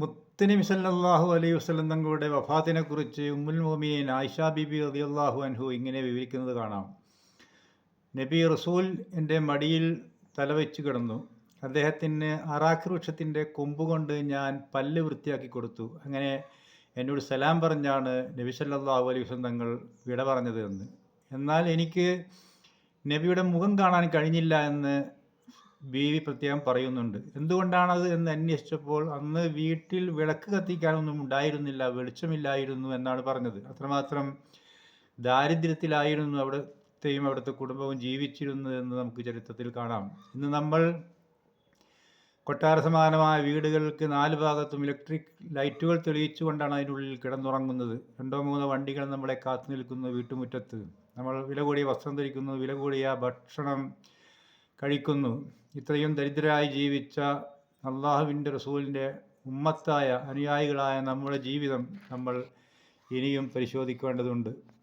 മുത്തനബി സല്ലാഹു അലൈഹി വസ്ലം തങ്ങളുടെ വഫാത്തിനെ കുറിച്ച് ഉമ്മുൽ മോമിയൻ ആയിഷ ബിബി റളിയല്ലാഹു അൻഹു ഇങ്ങനെ വിവരിക്കുന്നത് കാണാം. നബി റസൂൽ എന്റെ മടിയിൽ തലവെച്ച് കിടന്നു. അദ്ദേഹത്തിന് അറാഖ് വൃക്ഷത്തിന്റെ കൊമ്പ് കൊണ്ട് ഞാൻ പല്ല് വൃത്തിയാക്കി കൊടുത്തു. അങ്ങനെ എന്നോട് സലാം പറഞ്ഞാണ് നബി സല്ലാഹു അലൈഹി വസ്ലം തങ്ങൾ വിട പറഞ്ഞത് എന്ന്. എന്നാൽ എനിക്ക് നബിയുടെ മുഖം കാണാൻ കഴിഞ്ഞില്ല എന്ന് ബീവി പ്രത്യേകം പറയുന്നുണ്ട്. എന്തുകൊണ്ടാണത് എന്ന് അന്വേഷിച്ചപ്പോൾ അന്ന് വീട്ടിൽ വിളക്ക് കത്തിക്കാനൊന്നും ഉണ്ടായിരുന്നില്ല വെളിച്ചമില്ലായിരുന്നു എന്നാണ് പറഞ്ഞത്. അത്രമാത്രം ദാരിദ്ര്യത്തിലായിരുന്നു അവിടുത്തെയും അവിടുത്തെ കുടുംബവും ജീവിച്ചിരുന്നത് എന്ന് നമുക്ക് ചരിത്രത്തിൽ കാണാം. ഇന്ന് നമ്മൾ കൊട്ടാര സമാനമായ വീടുകൾക്ക് നാല് ഭാഗത്തും ഇലക്ട്രിക് ലൈറ്റുകൾ തെളിയിച്ചുകൊണ്ടാണ് അതിനുള്ളിൽ കിടന്നുറങ്ങുന്നത്. രണ്ടോ മൂന്നോ വണ്ടികൾ നമ്മളെ കാത്തു നിൽക്കുന്നു വീട്ടുമുറ്റത്ത്. നമ്മൾ വില കൂടിയ വസ്ത്രം ധരിക്കുന്നു വില കൂടിയ ഭക്ഷണം കഴിക്കുന്നു. ഇത്രയും ദരിദ്രരായി ജീവിച്ച അള്ളാഹുവിന്റെ റസൂലിന്റെ ഉമ്മത്തായ അനുയായികളായ നമ്മുടെ ജീവിതം നമ്മൾ ഇനിയും പരിശോധിക്കേണ്ടതുണ്ട്.